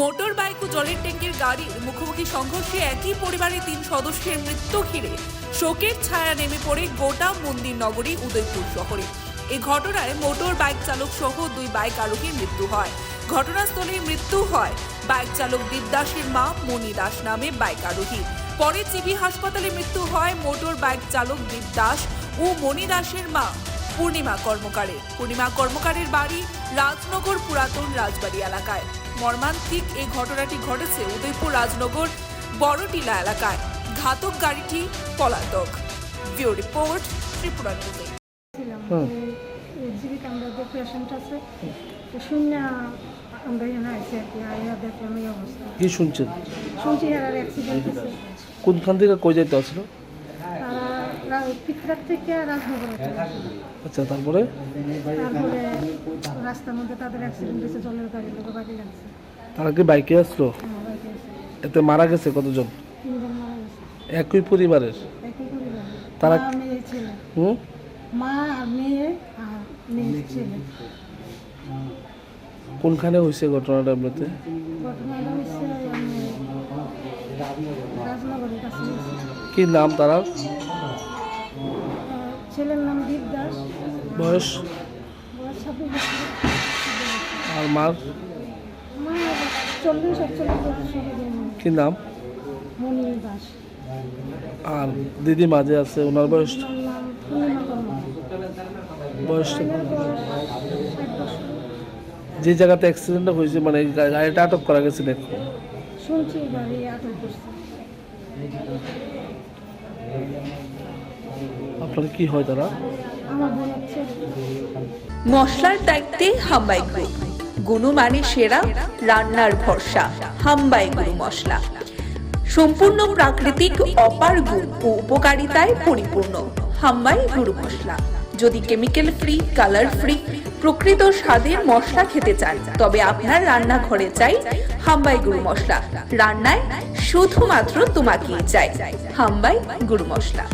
Motor bike ও জলের ট্যাঙ্কের গাড়ির মুখোমুখি সংঘর্ষে একই পরিবারের তিন সদস্যের মৃত্যু ঘিরে শোকের ছায়া নেমে পড়ে গোটা মন্দির নগরী উদয়পুর শহরে। এই ঘটনায় মোটর বাইক চালক সহ দুই বাইক আরোহীর মৃত্যু হয়। ঘটনাস্থলে মৃত্যু হয় বাইক চালক দেবদাসের মা মণি দাস নামে বাইক আরোহী। পরে চিবি হাসপাতালে মৃত্যু হয় মোটর বাইক চালক দেবদাস ও মণি দাসের মা পূর্ণিমা কর্মকারের। পূর্ণিমা কর্মকারের বাড়ি রাজনগর পুরাতন রাজবাড়ি এলাকায়। মর্মান্তিক এই ঘটনাটি ঘটেছে উদয়পুর রাজনগর বড়টিলা এলাকায়। ঘাতক গাড়িটি পলাতক। ভিও রিপোর্ট ত্রিপুরা নিউজে। ছিলাম হুম। এই জীবিকা আমরা যে পেশেন্ট আছে শূন্য আমরা এখানে আইসি আর কি আইয়া দেখলাম এই অবস্থা। কি শুনছেন? শুনছি এর অ্যাক্সিডেন্ট কোনখান থেকে কই যাইতে আসলো? তারা থেকে রাজনগরে আচ্ছা তারপরে? তারপরে রাস্তার মধ্যে তাদের অ্যাক্সিডেন্ট হয়েছে জলের গাড়ি লোক বাড়ি লাগছে তারা কি বাইকে আসলো? হ্যাঁ এতে মারা গেছে কতজন? একই পরিবারের? তারা- হুম? মা আর মেয়ে আর মেয়ে ছেলে। কোনখানে হয়েছে ঘটনাটা কাছে হয়েছে। কি নাম তারা ছেলের নাম দীপ দাস বয়স আর মার? চল্লিশ একচল্লিশ কি নাম? মনির দাস। আর দিদি মাঝে আছে ওনার বয়স? বয়স? যে জায়গাতে অ্যাক্সিডেন্টটা হয়েছে মানে গাড়িটা আটক করা গেছে দেখো। শুনছি গাড়ি আটক করছে। আপনার কি হয় তারা? মশলার দায়িত্বে হাম্বাই গ্রুপ গুণমানে সেরা, রান্নার ভরসা, হাম্বাই গুরু মশলা। সম্পূর্ণ প্রাকৃতিক, অপার গুণ ও উপকারিতায় পরিপূর্ণ হাম্বাই গুরু মশলা। যদি কেমিক্যাল ফ্রি কালার ফ্রি প্রকৃত স্বাদের মশলা খেতে চান, তবে আপনার রান্নাঘরে চাই হাম্বাই গুরু মশলা। রান্নায় শুধুমাত্র তোমাকেই চাই হাম্বাই গুরু মশলা।